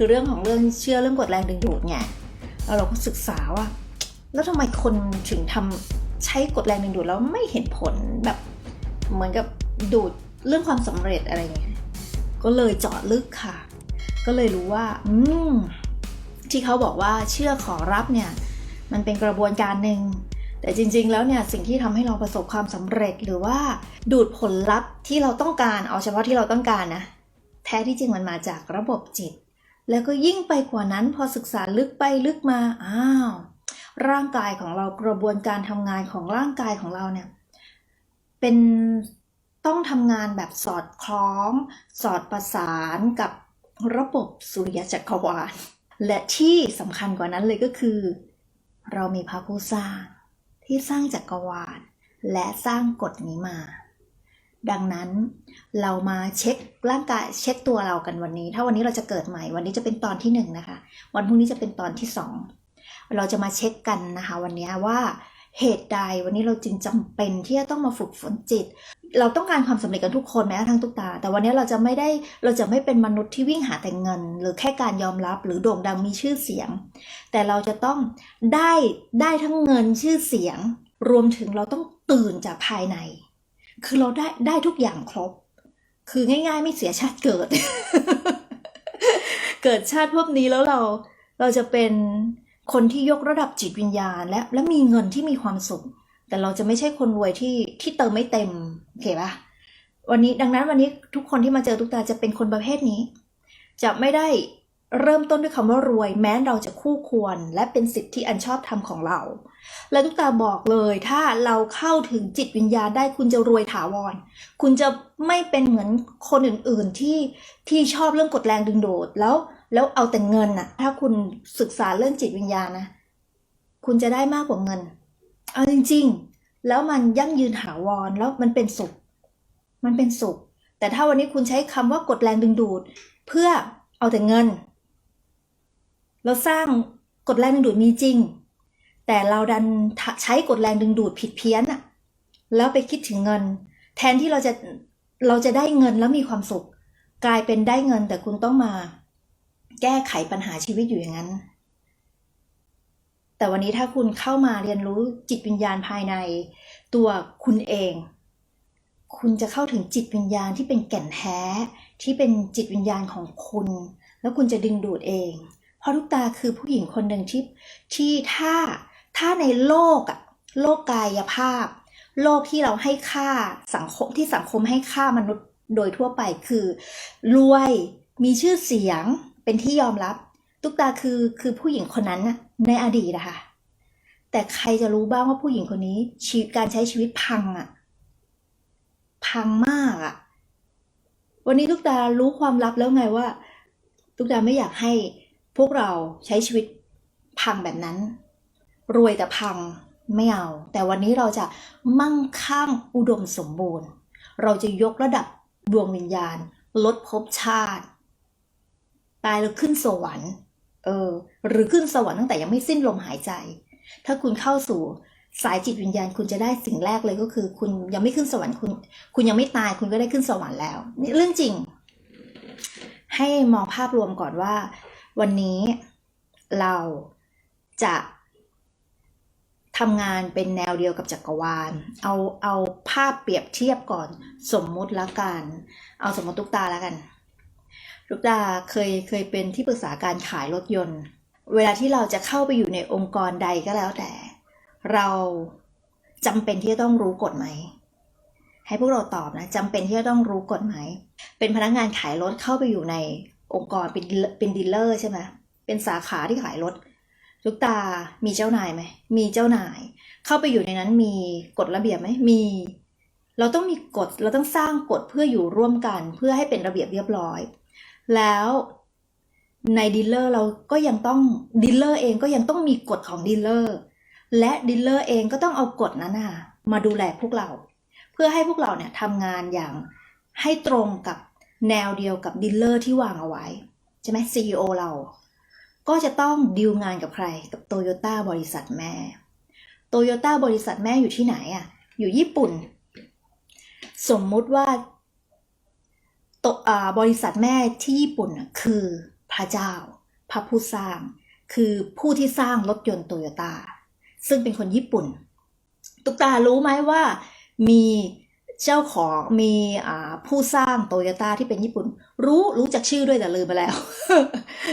คือเรื่องของเรื่องเชื่อเรื่องกฎแรงดึงดูดไงแล้วเราก็ศึกษาว่า แล้วทำไมคนถึงทำใช้กฎแรงดึงดูดแล้วไม่เห็นผลแบบเหมือนกับดูดเรื่องความสำเร็จอะไรเงี้ยก็เลยเจาะลึกค่ะ ก็เลยรู้ว่า อืมที่เขาบอกว่าเชื่อขอรับเนี่ย มันเป็นกระบวนการหนึ่งแต่จริง ๆ แล้วเนี่ยสิ่งที่ทำให้เราประสบความสำเร็จหรือว่า ดูดผลลัพธ์ที่เราต้องการเอาเฉพาะที่เราต้องการนะ แท้ที่จริงมันมาจากระบบจิต แล้วก็ยิ่งไปกว่านั้นพอศึกษาลึกไปลึกมาอ้าวร่างกายของเรากระบวนการทำงานของร่างกายของเราเนี่ยเป็นต้องทำงานแบบสอดคล้อง สอดประสานกับระบบสุริยจักรวาลและที่สำคัญกว่านั้นเลยก็คือ เรามีพระผู้สร้างที่สร้างจักรวาลและสร้างกฎนี้มา ดังนั้นเรามาเช็คร่างกายเช็คตัวเรากันวันนี้ ถ้าวันนี้เราจะเกิดใหม่ วันนี้จะเป็นตอนที่หนึ่งนะคะ วันพรุ่งนี้จะเป็นตอนที่สองเราจะมาเช็คกันนะคะ วันนี้ว่าเหตุใดวันนี้เราจึงจำเป็นที่จะต้องมาฝึกฝนจิต เราต้องการความสำเร็จกันทุกคนแม้กระทั่งตุกตา แต่วันนี้เราจะไม่ได้เราจะไม่เป็นมนุษย์ที่วิ่งหาแต่เงิน หรือแค่การยอมรับหรือโด่งดังมีชื่อเสียง แต่เราจะต้องได้ได้ทั้งเงินชื่อเสียง รวมถึงเราต้องตื่นจากภายใน คือเราได้ได้ทุกอย่างครบ คือง่ายๆ ไม่เสียชาติเกิด เกิดชาติพวกนี้แล้วเราเราจะเป็นคนที่ยกระดับจิตวิญญาณ และและมีเงินที่มีความสุข แต่เราจะไม่ใช่คนรวยที่ที่เติมไม่เต็มโอเคปะวันนี้ดังนั้นวันนี้ทุกคนที่มาเจอทุกตาจะเป็นคนประเภทนี้ จะไม่ได้เริ่มต้นด้วยคำว่ารวย แม้เราจะคู่ควร และเป็นสิทธิที่อันชอบธรรมของเรา และทุกตาบอกเลยถ้าเราเข้าถึงจิตวิญญาณได้คุณจะรวยถาวร คุณจะไม่เป็นเหมือนคนอื่นๆที่ที่ชอบเรื่องกดแรงดึงดูดแล้ว แล้วเอาแต่เงินน่ะถ้าคุณศึกษาเรื่องจิตวิญญาณนะ คุณจะได้มากกว่าเงิน เอาจริง ๆ แล้วมันยั่งยืนถาวรแล้วมันเป็นสุข มันเป็นสุข แต่ถ้าวันนี้คุณใช้คำว่ากดแรงดึงดูด เพื่อเอาแต่เงิน เราสร้างกดแรงดึงดูดมีจริง แต่เราดันใช้กดแรงดึงดูดผิดเพี้ยนอะแล้วไปคิดถึงเงิน แทนที่เราจะเราจะได้เงินแล้วมีความสุข กลายเป็นได้เงินแต่คุณต้องมา แก้ไขปัญหาชีวิตอยู่อย่างนั้น แต่วันนี้ถ้าคุณเข้ามาเรียนรู้จิตวิญญาณภายใน ตัวคุณเอง คุณจะเข้าถึงจิตวิญญาณที่เป็นแก่นแท้ที่เป็นจิตวิญญาณของคุณ แล้วคุณจะดึงดูดเอง เพราะทุกตาคือผู้หญิงคนหนึ่งที่ที่ถ้า ถ้าในโลกอะโลกกายภาพ โลกที่เราให้ค่าสังคมที่สังคมให้ค่ามนุษย์โดยทั่วไปคือ รวยมีชื่อเสียงเป็นที่ยอมรับ ตุ๊กตาคือคือผู้หญิงคนนั้นน่ะในอดีตนะคะแต่ใครจะรู้บ้างว่าผู้หญิงคนนี้ชีวิตการใช้ชีวิตพังอะพังมากอะวันนี้ตุ๊กตารู้ความลับแล้วไงว่าตุ๊กตาไม่อยากให้พวกเราใช้ชีวิตพังแบบนั้น รวยแต่พังไม่เอา แต่วันนี้เราจะมั่งคั่งอุดมสมบูรณ์ เราจะยกระดับดวงวิญญาณ ลดภพชาติ ตายแล้วขึ้นสวรรค์เออหรือขึ้นสวรรค์ตั้งแต่ยังไม่สิ้นลมหายใจ ถ้าคุณเข้าสู่สายจิตวิญญาณคุณจะได้สิ่งแรกเลยก็คือ คุณยังไม่ขึ้นสวรรค์คุณ คุณยังไม่ตายคุณก็ได้ขึ้นสวรรค์แล้วนี่เรื่องจริง ให้มองภาพรวมก่อนว่า วันนี้เราจะ ทำงานเป็นแนวเดียวกับจักรวาล เอาเอาภาพเปรียบเทียบก่อนสมมุติละกัน เอาสมมติตุ๊กตาแล้วกันลูกดาเคยเคยเป็นที่ปรึกษาการขายรถยนต์ เวลาที่เราจะเข้าไปอยู่ในองค์กรใดก็แล้วแต่ เราจำเป็นที่จะต้องรู้กฎไหม ให้พวกเราตอบนะจำเป็นที่จะต้องรู้กฎไหม เป็นพนักงานขายรถเข้าไปอยู่ในองค์กรเป็นเป็นดีลเลอร์ใช่ไหมเป็นสาขาที่ขายรถ ลูกตามีเจ้านายไหม มีเจ้านาย เข้าไปอยู่ในนั้นมีกฎระเบียบไหมมี เราต้องมีกฎ เราต้องสร้างกฎเพื่ออยู่ร่วมกัน เพื่อให้เป็นระเบียบเรียบร้อย แล้วในดีลเลอร์เราก็ยังต้องดีลเลอร์เองก็ยังต้องมีกฎของดีลเลอร์ และดีลเลอร์เองก็ต้องเอากฎนั้นนะมาดูแลพวกเรา เพื่อให้พวกเราเนี่ยทำงานอย่างให้ตรงกับแนวเดียวกับดีลเลอร์ที่วางเอาไว้ใช่ไหม CEO เรา ก็จะต้องดีลงานกับใครกับโตโยต้าบริษัทแม่โตโยต้าบริษัทแม่อยู่ที่ไหนอะอยู่ญี่ปุ่น สมมุติว่าตบริษัทแม่ที่ญี่ปุ่นอะคือพระเจ้า พระผู้สร้าง คือผู้ที่สร้างรถยนต์โตโยต้าซึ่งเป็นคนญี่ปุ่น ตุกตารู้ไหมว่ามี เจ้าของมีผู้สร้างโตโยต้าที่เป็นญี่ปุ่น รู้รู้จักชื่อด้วยแต่ลืมไปแล้ว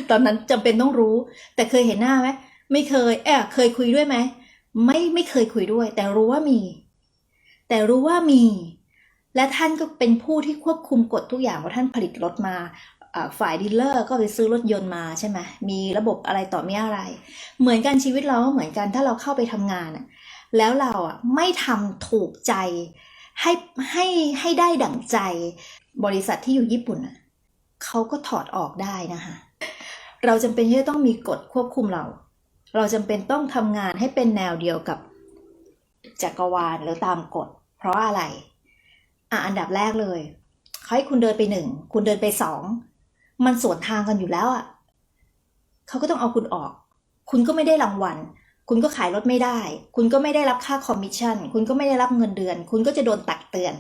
ตอนนั้นจำเป็นต้องรู้ แต่เคยเห็นหน้าไหมไม่เคยเออเคยคุยด้วยไหมไม่ไม่เคยคุยด้วย แต่รู้ว่ามี แต่รู้ว่ามี และท่านก็เป็นผู้ที่ควบคุมกฎทุกอย่างว่าท่านผลิตรถมาฝ่ายดีลเลอร์ก็ไปซื้อรถยนต์มาใช่ไหมมีระบบอะไรต่อมีอะไร เหมือนกันชีวิตเราเหมือนกันถ้าเราเข้าไปทำงานแล้วเราอะไม่ทำถูกใจ ให้ให้ให้ได้ดั่งใจบริษัทที่อยู่ญี่ปุ่นอะเขาก็ถอดออกได้นะคะเราจำเป็นที่จะต้องมีกฎควบคุมเรา เราจำเป็นต้องทำงานให้เป็นแนวเดียวกับจักรวาลหรือตามกฎ เพราะอะไร อะอันดับแรกเลยเขาให้คุณเดินไปหนึ่งคุณเดินไปสองมันสวนทางกันอยู่แล้วอะเขาก็ต้องเอาคุณออก คุณก็ไม่ได้รางวัล คุณก็ขายรถไม่ได้ คุณก็ไม่ได้รับค่าคอมมิชชั่น คุณก็ไม่ได้รับเงินเดือน คุณก็จะโดนตักเตือน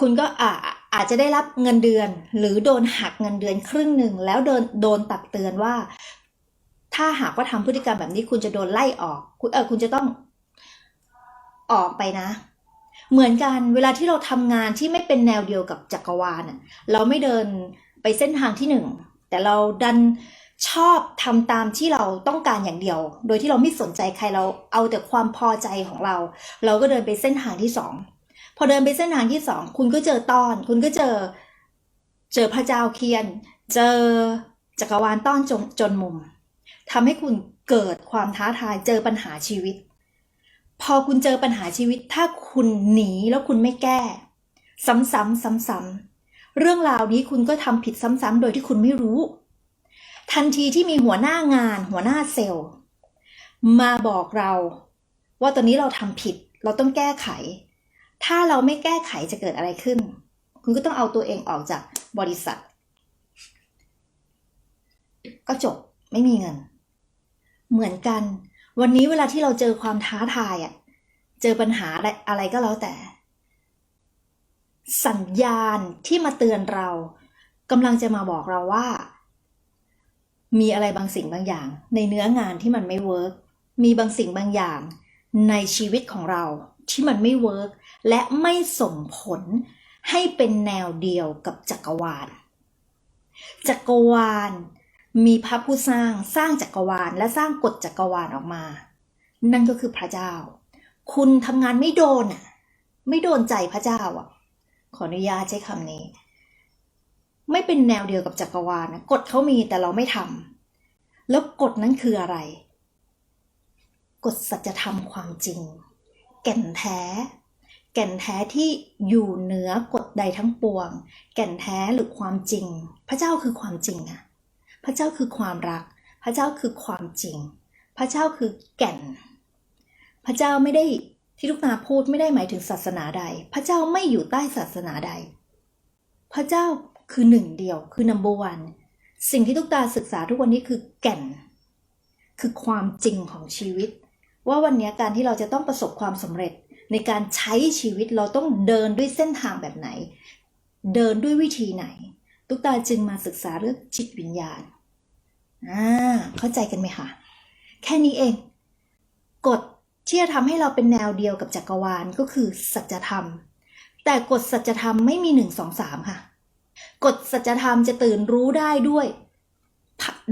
คุณก็อาอาจจะได้รับเงินเดือน หรือโดนหักเงินเดือนครึ่งหนึ่งแล้วโดนโดนตักเตือนว่า ถ้าหากว่าทำพฤติกรรมแบบนี้คุณจะโดนไล่ออก คุณเออคุณจะต้องออกไปนะ เหมือนกันเวลาที่เราทำงานที่ไม่เป็นแนวเดียวกับจักรวาลเราไม่เดินไปเส้นทางที่หนึ่งแต่เราดัน ชอบทำตามที่เราต้องการอย่างเดียว โดยที่เราไม่สนใจใครเราเอาแต่ความพอใจของเรา เราก็เดินไปเส้นทางที่สองพอเดินไปเส้นทางที่สองคุณก็เจอตอน คุณก็เจอ เจอพระเจ้าเคียน เจอจักรวาลต้อนจนจนมุมทำให้คุณเกิดความท้าทายเจอปัญหาชีวิต พอคุณเจอปัญหาชีวิต ถ้าคุณหนีแล้วคุณไม่แก้ ซ้ำๆซ้ำๆเรื่องราวนี้คุณก็ทำผิดซ้ำๆโดยที่คุณไม่รู้ ทันทีที่มีหัวหน้างานหัวหน้าเซลล์ มาบอกเราว่าตอนนี้เราทำผิด เราต้องแก้ไข ถ้าเราไม่แก้ไขจะเกิดอะไรขึ้น คุณก็ต้องเอาตัวเองออกจากบริษัท ก็จบไม่มีเงิน เหมือนกัน วันนี้เวลาที่เราเจอความท้าทายอะเจอปัญหาอะไรอะไรก็แล้วแต่ สัญญาณที่มาเตือนเรากำลังจะมาบอกเราว่า มีอะไรบางสิ่งบางอย่าง ในเนื้องานที่มันไม่เวิร์กมีบางสิ่งบางอย่าง ในชีวิตของเราที่มันไม่เวิร์กและไม่ส่งผลให้เป็นแนวเดียวกับจักรวาล จักรวาล มีพระผู้สร้างสร้างจักรวาลและสร้างกฎจักรวาลออกมา นั่นก็คือพระเจ้า คุณทำงานไม่โดนอะ ไม่โดนใจพระเจ้าอะ ขออนุญาตใช้คำนี้ ไม่เป็นแนวเดียวกับจักรวาลนะกฎเขามีแต่เราไม่ทำแล้วกฎนั้นคืออะไร กฎสัจธรรมความจริง แก่นแท้ แก่นแท้ที่อยู่เหนือกฎใดทั้งปวง แก่นแท้หรือความจริง พระเจ้าคือความจริงอะพระเจ้าคือความรัก พระเจ้าคือความจริง พระเจ้าคือแก่น พระเจ้าไม่ได้ที่ลูกนาพูดไม่ได้หมายถึงศาสนาใด พระเจ้าไม่อยู่ใต้ศาสนาใด พระเจ้า คือหนึ่งเดียวคือ number one สิ่งที่ทุกตาศึกษาทุกวันนี้คือแก่น คือความจริงของชีวิต ว่าวันนี้การที่เราจะต้องประสบความสำเร็จ ในการใช้ชีวิตเราต้องเดินด้วยเส้นทางแบบไหน เดินด้วยวิธีไหนตุกตาจึงมาศึกษาเรื่องจิตวิญญาณอ่าเข้าใจกันไหมคะแค่นี้เอง กฎที่จะทำให้เราเป็นแนวเดียวกับจักรวาลก็คือสัจธรรม แต่กฎสัจธรรมไม่มีหนึ่งสองสามค่ะ กฎสัจธรรมจะตื่นรู้ได้ด้วย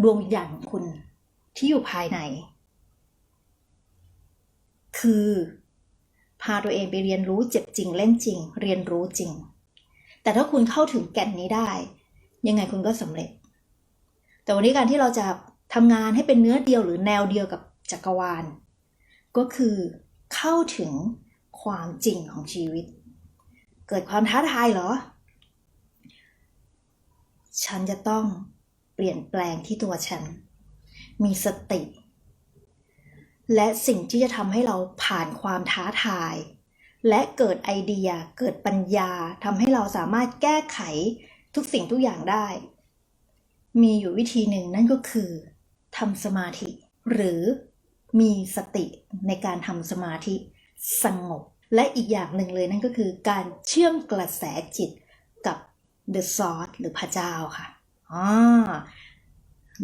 ดวงวิญญาณของคุณที่อยู่ภายใน คือพาตัวเองไปเรียนรู้เจ็บจริงเล่นจริง เรียนรู้จริง แต่ถ้าคุณเข้าถึงแก่นนี้ได้ ยังไงคุณก็สำเร็จ แต่วันนี้การที่เราจะทำงานให้เป็นเนื้อเดียวหรือแนวเดียวกับจักรวาล ก็คือเข้าถึงความจริงของชีวิต เกิดความท้าทายเหรอ ฉันจะต้องเปลี่ยนแปลงที่ตัวฉัน มีสติ และสิ่งที่จะทำให้เราผ่านความท้าทาย และเกิดไอเดีย เกิดปัญญาทำให้เราสามารถแก้ไขทุกสิ่งทุกอย่างได้ มีอยู่วิธีหนึ่งนั่นก็คือทำสมาธิ หรือมีสติในการทำสมาธิสงบ และอีกอย่างหนึ่งเลยนั่นก็คือการเชื่อมกระแสจิต The Source หรือพระเจ้าค่ะอ่า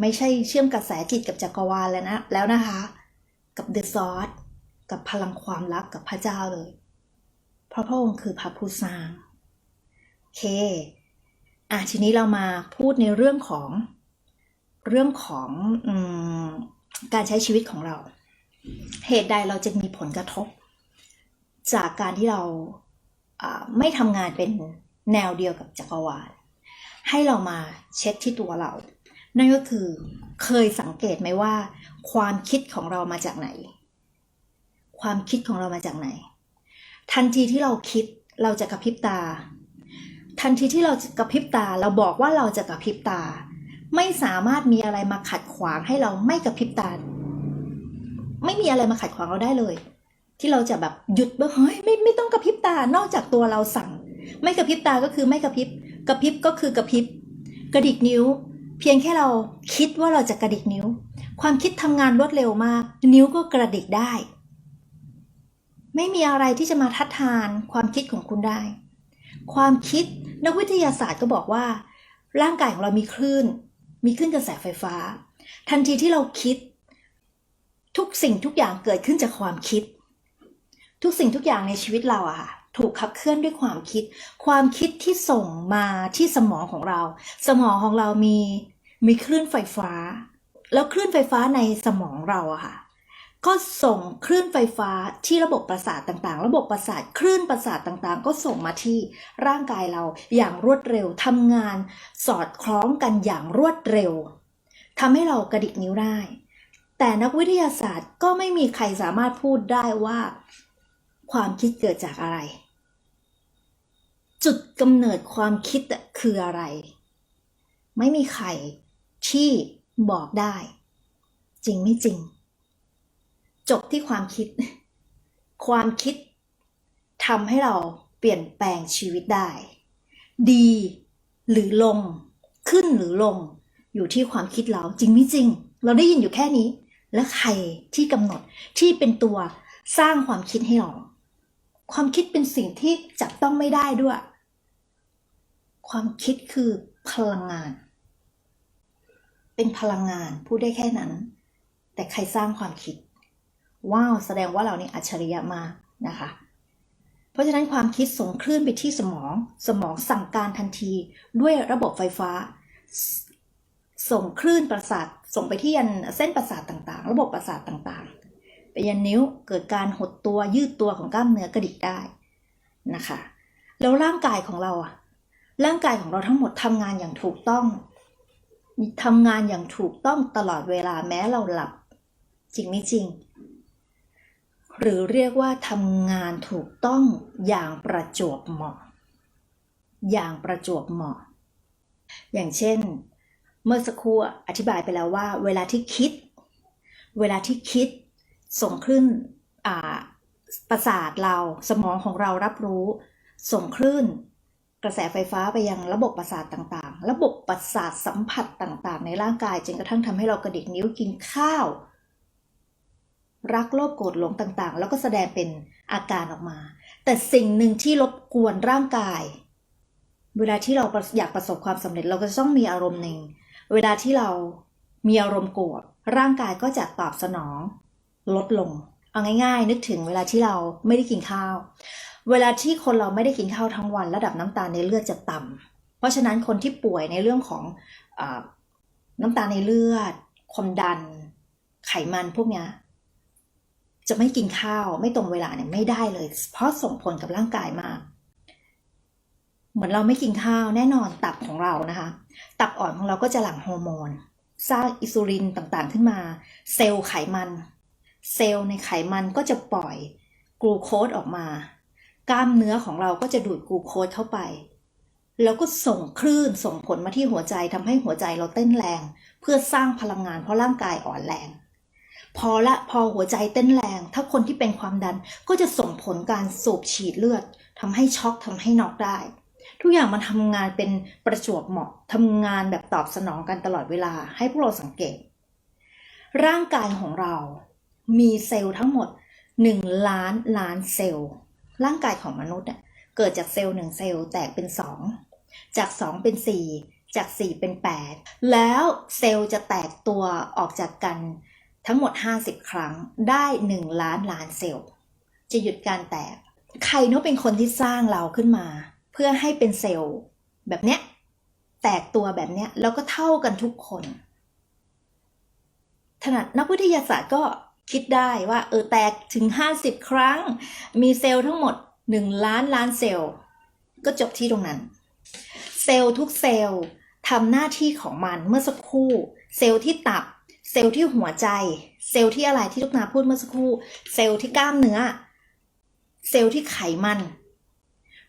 ไม่ใช่เชื่อมกระแสจิตกับจักรวาลแล้วนะแล้วนะคะ กับเดอะซอสกับพลังความรักกับพระเจ้าเลย เพราะพระองค์คือพระผู้สร้างโอเคอะทีนี้เรามาพูดในเรื่องของเรื่องของอการใช้ชีวิตของเรา เหตุใดเราจะมีผลกระทบ จากการที่เราไม่ทำงานเป็น แนวเดียวกับจักรวาล ให้เรามาเช็คที่ตัวเรา นั่นก็คือเคยสังเกตไหมว่า ความคิดของเรามาจากไหน ความคิดของเรามาจากไหน ทันทีที่เราคิดเราจะกระพริบตา ทันทีที่เรากระพริบตา เราบอกว่าเราจะกระพริบตา ไม่สามารถมีอะไรมาขัดขวางให้เราไม่กระพริบตา ไม่มีอะไรมาขัดขวางเราได้เลย ที่เราจะแบบหยุดว่าเฮ้ยไม่ไม่ต้องกระพริบตานอกจากตัวเราสั่ง ไม่กระพริบตาก็คือไม่กระพริบ กระพริบก็คือกระพริบ กระดิกนิ้ว เพียงแค่เราคิดว่าเราจะกระดิกนิ้ว ความคิดทำงานรวดเร็วมาก นิ้วก็กระดิกได้ ไม่มีอะไรที่จะมาทัดทานความคิดของคุณได้ ความคิดนักวิทยาศาสตร์ก็บอกว่า ร่างกายของเรามีคลื่น มีคลื่นกระแสไฟฟ้า ทันทีที่เราคิด ทุกสิ่งทุกอย่างเกิดขึ้นจากความคิด ทุกสิ่งทุกอย่างในชีวิตเราอะค่ะ ถูกขับเคลื่อนด้วยความคิด ความคิดที่ส่งมาที่สมองของเรา สมองของเรามีมีคลื่นไฟฟ้า แล้วคลื่นไฟฟ้าในสมองเราอะค่ะก็ส่งคลื่นไฟฟ้าที่ระบบประสาทต่างๆ ระบบประสาทคลื่นประสาทต่างๆ ก็ส่งมาที่ร่างกายเราอย่างรวดเร็วทำงานสอดคล้องกันอย่างรวดเร็วทำให้เรากระดิกนิ้วได้ แต่นักวิทยาศาสตร์ก็ไม่มีใครสามารถพูดได้ว่า ความคิดเกิดจากอะไร จุดกำเนิดความคิดคืออะไร ไม่มีใครที่บอกได้ จริงไม่จริง จบที่ความคิด ความคิดทำให้เราเปลี่ยนแปลงชีวิตได้ ดีหรือลง ขึ้นหรือลง อยู่ที่ความคิดเราจริงไม่จริง เราได้ยินอยู่แค่นี้ แล้วใครที่กำหนดที่เป็นตัวสร้างความคิดให้เรา ความคิดเป็นสิ่งที่จับต้องไม่ได้ด้วย ความคิดคือพลังงาน เป็นพลังงานพูดได้แค่นั้น แต่ใครสร้างความคิด ว้าว แสดงว่าเรานี่อัจฉริยะมากนะคะ เพราะฉะนั้นความคิดส่งคลื่นไปที่สมอง สมองสั่งการทันทีด้วยระบบไฟฟ้า ส่งคลื่นประสาท ส่งไปที่ยันเส้นประสาทต่างๆ ระบบประสาทต่างๆ ไปยันนิ้วเกิดการหดตัวยืดตัวของกล้ามเนื้อกระดิกได้นะคะ แล้วร่างกายของเราอะ ร่างกายของเราทั้งหมดทำงานอย่างถูกต้องทำงานอย่างถูกต้องตลอดเวลาแม้เราหลับ จริงไม่จริง หรือเรียกว่าทำงานถูกต้องอย่างประจวบเหมาะ อย่างประจวบเหมาะ อย่างเช่น เมื่อสักครู่อธิบายไปแล้วว่า เวลาที่คิด เวลาที่คิดส่งคลื่นประสาทเราสมองของเรารับรู้ ส่งคลื่น กระแสไฟฟ้าไปยังระบบประสาทต่างๆ ระบบประสาทสัมผัสต่างๆ ในร่างกายจนกระทั่งทำให้เรากระดิกนิ้วกินข้าว รักโลภโกรธหลงต่างๆ แล้วก็แสดงเป็นอาการออกมา แต่สิ่งหนึ่งที่รบกวนร่างกาย เวลาที่เราอยากประสบความสำเร็จเราก็ต้องมีอารมณ์หนึ่ง เวลาที่เรามีอารมณ์โกรธร่างกายก็จะตอบสนอง ลดลง เอาง่าย ๆ นึกถึงเวลาที่เราไม่ได้กินข้าว เวลาที่คนเราไม่ได้กินข้าวทั้งวันระดับน้ำตาลในเลือดจะต่ำเพราะฉะนั้นคนที่ป่วยในเรื่องของอน้ำตาลในเลือด ความดัน ไขมันพวกเนี้ยจะไม่กินข้าวไม่ตรงเวลาเนี่ยไม่ได้เลย เพราะส่งผลกับร่างกายมาก เหมือนเราไม่กินข้าวแน่นอนตับของเรานะคะ ตับอ่อนของเราก็จะหลั่งฮอร์โมนสร้างอินซูลินต่างๆขึ้นมา เซลล์ไขมัน เซลล์ในไขมันก็จะปล่อยกลูโคสออกมา กล้ามเนื้อของเราก็จะดูดกลูโคสเข้าไป แล้วก็ส่งคลื่นส่งผลมาที่หัวใจทำให้หัวใจเราเต้นแรง เพื่อสร้างพลังงานเพราะร่างกายอ่อนแรง พอละพอหัวใจเต้นแรง ถ้าคนที่เป็นความดันก็จะส่งผลการสูบฉีดเลือดทำให้ช็อกทำให้น็อกได้ ทุกอย่างมันทำงานเป็นประจวบเหมาะทำงานแบบตอบสนองกันตลอดเวลาให้พวกเราสังเกต ร่างกายของเรา มีเซลล์ทั้งหมด1ล้านล้านเซลล์ ร่างกายของมนุษย์เกิดจากเซลล์หนึ่งเซลล์แตกเป็น 2 จาก 2 เป็น 4 จาก 4 เป็น 8 แล้วเซลล์จะแตกตัวออกจากกันทั้งหมด 50 ครั้งได้ 1 ล้านล้านเซลล์ จะหยุดการแตก ใครนาะเป็นคนที่สร้างเราขึ้นมา เพื่อให้เป็นเซลล์แบบเนี้ยแตกตัวแบบเนี้ยแล้วก็เท่ากันทุกคนถนัดนักวิทยาศาสตร์ก็ คิดได้ว่าเออแตกถึง 50 ครั้ง มีเซลล์ทั้งหมด 1 ล้านล้านเซลล์ ก็จบที่ตรงนั้น เซลล์ทุกเซลล์ทำหน้าที่ของมันเมื่อสักครู่ เซลล์ที่ตับ เซลล์ที่หัวใจ เซลล์ที่อะไรที่ลูกนาพูดเมื่อสักครู่ เซลล์ที่กล้ามเนื้อ เซลล์ที่ไขมัน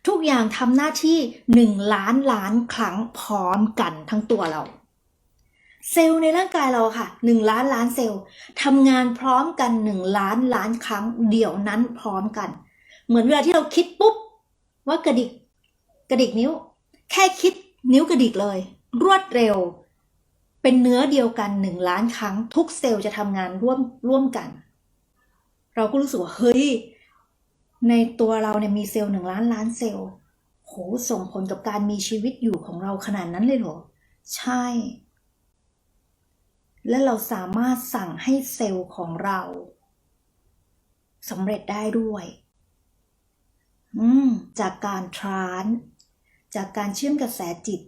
ทุกอย่างทำหน้าที่หนึ่งล้านล้านครั้งพร้อมกันทั้งตัวเรา เซลล์ในร่างกายเราค่ะหนึ่งล้านล้านเซลล์ทำงานพร้อมกันหนึ่งล้านล้านครั้งเดี๋ยวนั้นพร้อมกัน เหมือนเวลาที่เราคิดปุ๊บ ว่ากระดิกกระดิกนิ้ว แค่คิดนิ้วกระดิกเลย รวดเร็ว เป็นเนื้อเดียวกันหนึ่งล้านครั้ง ทุกเซลล์จะทำงานร่วมร่วมกัน เราก็รู้สึกว่าเฮ้ยในตัวเราเนี่ยมีเซลล์หนึ่งล้านล้านเซลล์โหส่งผลกับการมีชีวิตอยู่ของเราขนาดนั้นเลยเหรอใช่ และเราสามารถสั่งให้เซลล์ของเราสำเร็จได้ด้วย อืม จากการทรานจากการเชื่อมกระแสจิต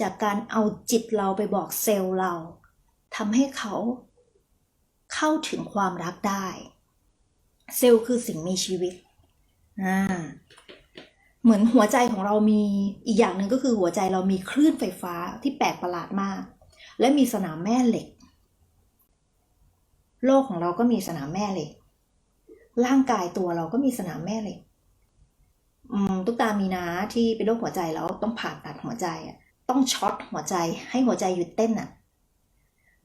จากการเอาจิตเราไปบอกเซลล์เราทำให้เขาเข้าถึงความรักได้ เซลล์คือสิ่งมีชีวิตอ่าเหมือนหัวใจของเรามีอีกอย่างหนึ่งก็คือหัวใจเรามีคลื่นไฟฟ้าที่แปลกประหลาดมาก และมีสนามแม่เหล็ก โลกของเราก็มีสนามแม่เหล็ก ร่างกายตัวเราก็มีสนามแม่เหล็กตุ๊กตามีนาที่เป็นโรคหัวใจแล้วต้องผ่าตัดหัวใจอะ ต้องช็อตหัวใจให้หัวใจหยุดเต้นอะ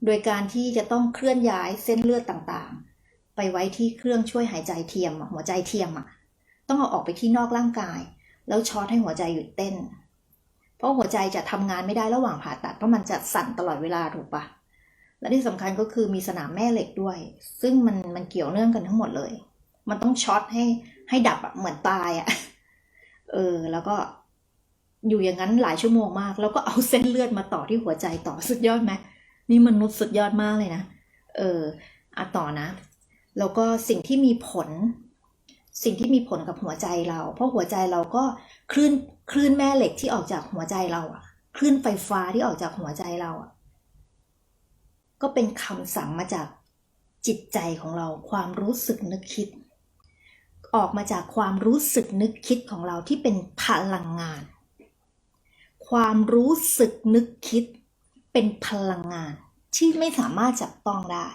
โดยการที่จะต้องเคลื่อนย้ายเส้นเลือดต่างๆ ไปไว้ที่เครื่องช่วยหายใจเทียมหัวใจเทียมอะ ต้องเอาออกไปที่นอกร่างกาย แล้วช็อตให้หัวใจหยุดเต้น เพราะหัวใจจะทำงานไม่ได้ระหว่างผ่าตัดเพราะมันจะสั่นตลอดเวลาถูกปะ และที่สำคัญก็คือมีสนามแม่เหล็กด้วย ซึ่งมันมันเกี่ยวเนื่องกันทั้งหมดเลย มันต้องช็อตให้ให้ดับอะเหมือนตายอะเออ แล้วก็อยู่อย่างนั้นหลายชั่วโมงมาก แล้วก็เอาเส้นเลือดมาต่อที่หัวใจต่อสุดยอดไหมนี่มนุษย์สุดยอดมากเลยนะ เอออะต่อนะ แล้วก็สิ่งที่มีผล สิ่งที่มีผลกับหัวใจเรา เพราะหัวใจเราก็คลื่นคลื่นแม่เหล็กที่ออกจากหัวใจเราอะคลื่นไฟฟ้าที่ออกจากหัวใจเราอะ ก็เป็นคำสั่งมาจากจิตใจของเราความรู้สึกนึกคิด ออกมาจากความรู้สึกนึกคิดของเราที่เป็นพลังงาน ความรู้สึกนึกคิดเป็นพลังงานที่ไม่สามารถจับต้องได้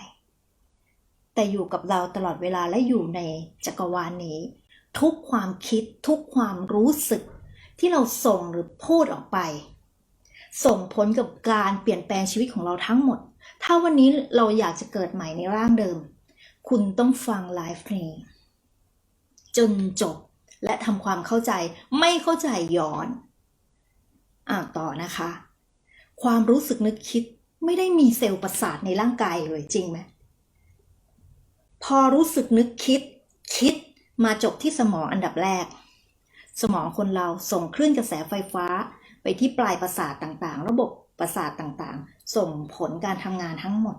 แต่อยู่กับเราตลอดเวลาและอยู่ในจักรวาลนี้ ทุกความคิดทุกความรู้สึกที่เราส่งหรือพูดออกไป ส่งผลกับการเปลี่ยนแปลงชีวิตของเราทั้งหมด ถ้าวันนี้เราอยากจะเกิดใหม่ในร่างเดิม คุณต้องฟังไลฟ์นี้ จนจบและทำความเข้าใจไม่เข้าใจย้อน อ่าต่อนะคะ ความรู้สึกนึกคิดไม่ได้มีเซลล์ประสาทในร่างกายเลยจริงไหมพอรู้สึกนึกคิด คิดมาจบที่สมองอันดับแรก สมองคนเราส่งคลื่นกระแสไฟฟ้าไปที่ปลายประสาทต่างๆ ระบบ ประสาทต่างๆ ส่งผลการทำงานทั้งหมด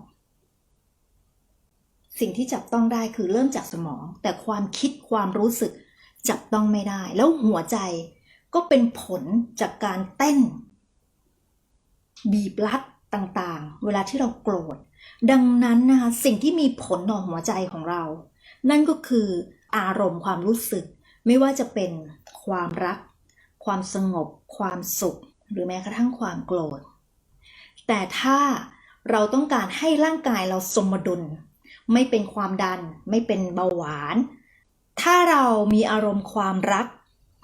สิ่งที่จับต้องได้คือเริ่มจากสมอง แต่ความคิดความรู้สึกจับต้องไม่ได้ แล้วหัวใจก็เป็นผลจากการเต้น บีบรัดต่างๆ เวลาที่เราโกรธ ดังนั้นนะคะสิ่งที่มีผลต่อหัวใจของเรา นั่นก็คืออารมณ์ความรู้สึก ไม่ว่าจะเป็นความรัก ความสงบ ความสุข หรือแม้กระทั่งความโกรธ แต่ถ้าเราต้องการให้ร่างกายเราสมดุล ไม่เป็นความดัน ไม่เป็นเบาหวาน ถ้าเรามีอารมณ์ความรัก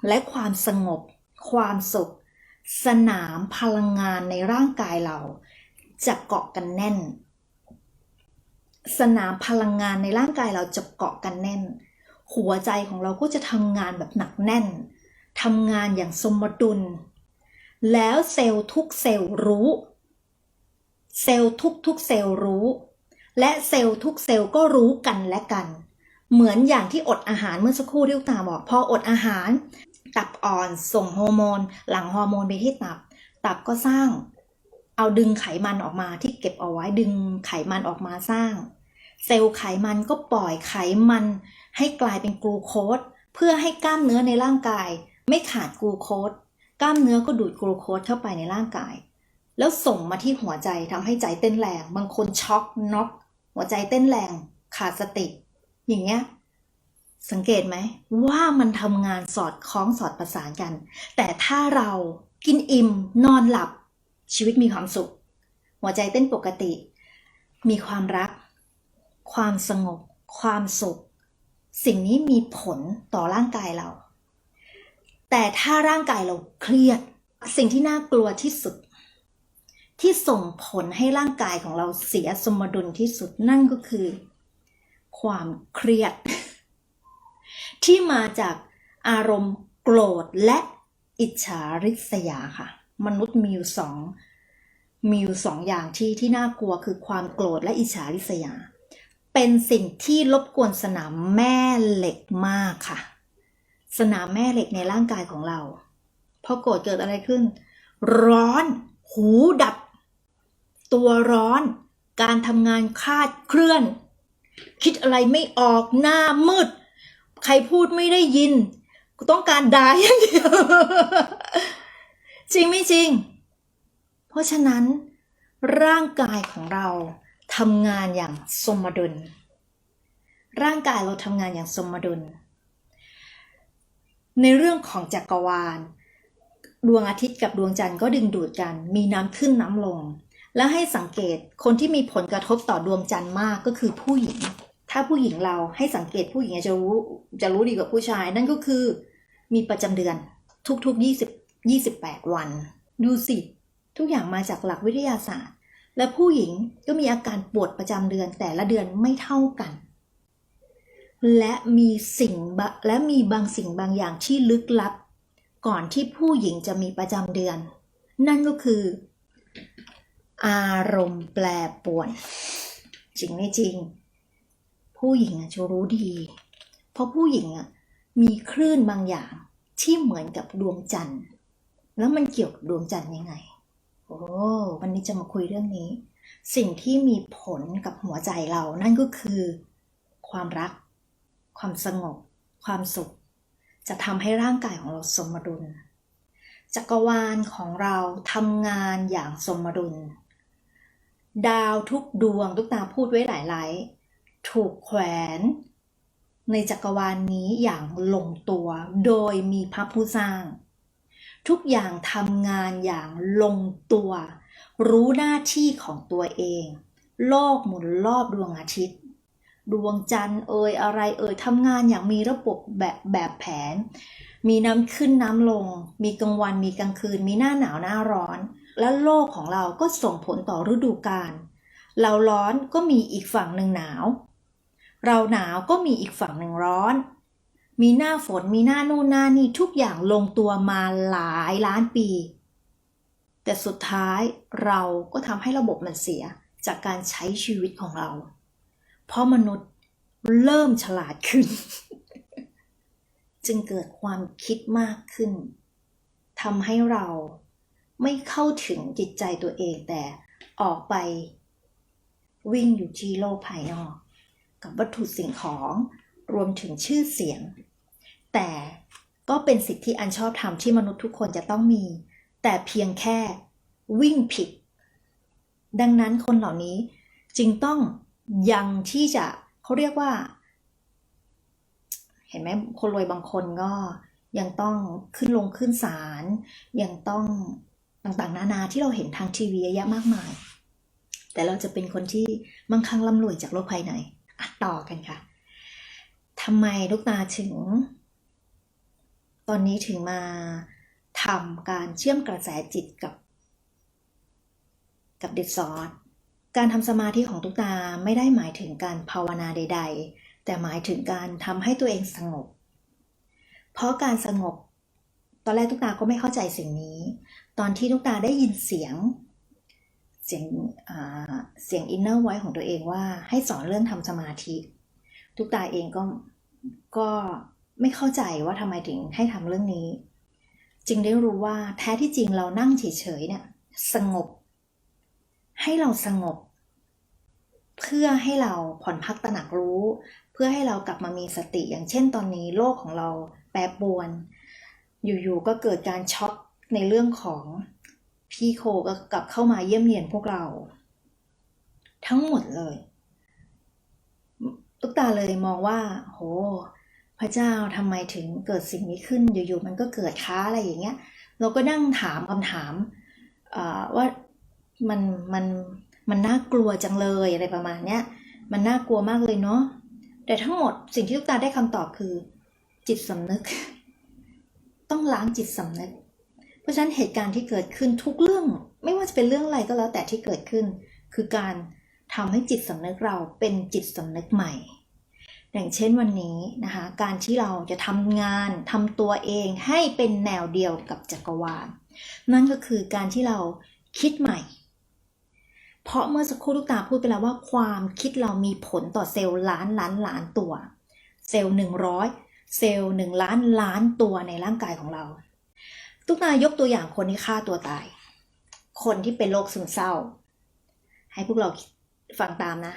และความสงบ ความสุข สนามพลังงานในร่างกายเรา จะเกาะกันแน่น สนามพลังงานในร่างกายเราจะเกาะกันแน่น หัวใจของเราก็จะทำงานแบบหนักแน่นทำงานอย่างสมดุล แล้วเซลล์ทุกเซลล์รู้ เซลล์ทุกทุกๆเซลล์รู้ และเซลล์ทุกเซลล์ก็รู้กันและกัน เหมือนอย่างที่อดอาหารเมื่อสักครู่ที่ลูกตาบอก พออดอาหาร ตับอ่อนส่งฮอร์โมน หลั่งฮอร์โมนไปที่ตับ ตับก็สร้าง เอาดึงไขมันออกมาที่เก็บเอาไว้ดึงไขมันออกมาสร้าง เซลล์ไขมันก็ปล่อยไขมัน ให้กลายเป็นกลูโคสเพื่อให้กล้ามเนื้อในร่างกาย ไม่ขาดกลูโคสกล้ามเนื้อก็ดูดกลูโคสเข้าไปในร่างกาย แล้วส่งมาที่หัวใจทำให้ใจเต้นแรง บางคนช็อกน็อกหัวใจเต้นแรง ขาดสติ อย่างเงี้ยสังเกตไหมว่ามันทำงานสอดคล้องสอดประสานกัน แต่ถ้าเรากินอิ่มนอนหลับ ชีวิตมีความสุข หัวใจเต้นปกติ มีความรัก ความสงบ ความสุข สิ่งนี้มีผลต่อร่างกายเรา แต่ถ้าร่างกายเราเครียด สิ่งที่น่ากลัวที่สุด ที่ส่งผลให้ร่างกายของเราเสียสมดุลที่สุดนั่นก็คือ ความเครียด ที่มาจากอารมณ์โกรธและอิจฉาริษยาค่ะ มนุษย์มีอยู่สองมีอยู่สองอย่างที่ที่น่ากลัวคือความโกรธและอิจฉาริษยา เป็นสิ่งที่รบกวนสนามแม่เหล็กมากค่ะ สนามแม่เหล็กในร่างกายของเราพอโกรธเกิดอะไรขึ้น ร้อน หูดับ ตัวร้อน การทำงานคลาดเคลื่อน คิดอะไรไม่ออกหน้ามืด ใครพูดไม่ได้ยิน ต้องการด่าอย่างเดียว จริงไม่จริง เพราะฉะนั้น ร่างกายของเราทำงานอย่างสมดุล ร่างกายเราทำงานอย่างสมดุล ในเรื่องของจักรวาล ดวงอาทิตย์กับดวงจันทร์ก็ดึงดูดกัน มีน้ำขึ้นน้ำลง แล้วให้สังเกตคนที่มีผลกระทบต่อดวงจันทร์มากก็คือผู้หญิง ถ้าผู้หญิงเราให้สังเกตผู้หญิงจะรู้จะรู้ดีกว่าผู้ชาย นั่นก็คือมีประจำเดือนทุกๆ20 28 วัน ดูสิ ทุกอย่างมาจากหลักวิทยาศาสตร์ และผู้หญิงก็มีอาการปวดประจำเดือนแต่ละเดือนไม่เท่ากัน และมีสิ่งและมีบางสิ่งบางอย่างที่ลึกลับ ก่อนที่ผู้หญิงจะมีประจำเดือน นั่นก็คือ อารมณ์แปรปรวน จริงไม่จริง ผู้หญิงอะจะรู้ดี เพราะผู้หญิงอะมีคลื่นบางอย่างที่เหมือนกับดวงจันทร์ แล้วมันเกี่ยวกับดวงจันทร์ยังไง โอ้วันนี้จะมาคุยเรื่องนี้ สิ่งที่มีผลกับหัวใจเรานั่นก็คือ ความรัก ความสงบ ความสุข จะทำให้ร่างกายของเราสมดุลจักรวาลของเราทำงานอย่างสมดุล ดาวทุกดวงทุกตาพูดไว้หลายไลฟ์ถูกแขวน ในจักรวาลนนี้อย่างลงตัว โดยมีพระผู้สร้าง ทุกอย่างทำงานอย่างลงตัว รู้หน้าที่ของตัวเอง โลกหมุนรอบดวงอาทิตย์ ดวงจันทร์เอ่ยอะไรเอ่ยทำงานอย่างมีระบบแบบแบบแผน มีน้ำขึ้นน้ำลง มีกลางวันมีกลางคืน มีหน้าหนาวหน้าร้อน และโลกของเราก็ส่งผลต่อฤดูกาล เราร้อนก็มีอีกฝั่งหนึ่งหนาว เราหนาวก็มีอีกฝั่งหนึ่งร้อน มีหน้าฝนมีหน้านู่นหน้านี่ทุกอย่างลงตัวมาหลายล้านปี แต่สุดท้ายเราก็ทำให้ระบบมันเสียจากการใช้ชีวิตของเรา เพราะมนุษย์เริ่มฉลาดขึ้น จึงเกิดความคิดมากขึ้นทำให้เรา ไม่เข้าถึงจิตใจตัวเองแต่ออกไป วิ่งอยู่ที่โลกภายนอก กับวัตถุสิ่งของรวมถึงชื่อเสียง แต่ก็เป็นสิทธิอันชอบธรรมที่มนุษย์ทุกคนจะต้องมี แต่เพียงแค่วิ่งผิด ดังนั้นคนเหล่านี้จึงต้องยังที่จะเขาเรียกว่า เห็นไหมคนรวยบางคนก็ยังต้องขึ้นลงขึ้นศาลยังต้อง ต่างๆ นานาที่เราเห็นทางทีวีเยอะแยะมากมาย แต่เราจะเป็นคนที่มั่งคั่งร่ำรวยจากโลกภายในอะต่อกันค่ะทำไมลูกตาถึง ตอนนี้ถึงมาทำการเชื่อมกระแสจิตกับ กับเด็ดซอสการทำสมาธิของตุ๊กตาไม่ได้หมายถึงการภาวนาใด ๆ แต่หมายถึงการทำให้ตัวเองสงบ เพราะการสงบ ตอนแรกตุ๊กตาก็ไม่เข้าใจสิ่งนี้ ตอนที่ตุ๊กตาได้ยินเสียง เสียงเสียงอินเนอร์ไว้ของตัวเองว่าให้สอนเรื่องทำสมาธิตุ๊กตาเองก็ก็ไม่เข้าใจว่าทำไมถึงให้ทำเรื่องนี้ จึงได้รู้ว่าแท้ที่จริงเรานั่งเฉยๆเนี่ยสงบ ให้เราสงบ เพื่อให้เราผ่อนพักตระหนักรู้ เพื่อให้เรากลับมามีสติอย่างเช่นตอนนี้โลกของเราแปรปรวน อยู่ๆก็เกิดการช็อก ในเรื่องของพี่โคก็กลับเข้ามาเยี่ยมเยียนพวกเรา ทั้งหมดเลย ตุ๊กตาเลยมองว่า โห พระเจ้าทำไมถึงเกิดสิ่งนี้ขึ้นอยู่ๆมันก็เกิดค้าอะไรอย่างเงี้ย เราก็นั่งถามคำถามว่ามันมันมันน่ากลัวจังเลยอะไรประมาณเนี้ยมันน่ากลัวมากเลยเนาะแต่ทั้งหมดสิ่งที่ทุกตาได้คำตอบคือ จิตสำนึก ต้องล้างจิตสำนึก ราะฉะนั้นเหตุการณ์ที่เกิดขึ้นทุกเรื่อง ไม่ว่าจะเป็นเรื่องอะไรก็แล้วแต่ที่เกิดขึ้น คือการทำให้จิตสำนึกเราเป็นจิตสำนึกใหม่ อย่างเช่นวันนี้นะคะ การที่เราจะทำงานทำตัวเองให้เป็นแนวเดียวกับจักรวาล นั่นก็คือการที่เราคิดใหม่ เพราะเมื่อสักครู่ลูกตาพูดไปแล้วว่าความคิดเรามีผลต่อเซลล์ล้านล้านล้านตัว เซลล์หนึ่งร้อยเซลล์หนึ่งล้านล้านตัวในร่างกายของเรา ตุ๊กตายกตัวอย่างคนที่ฆ่าตัวตาย คนที่เป็นโรคซึมเศร้า ให้พวกเราฟังตามนะ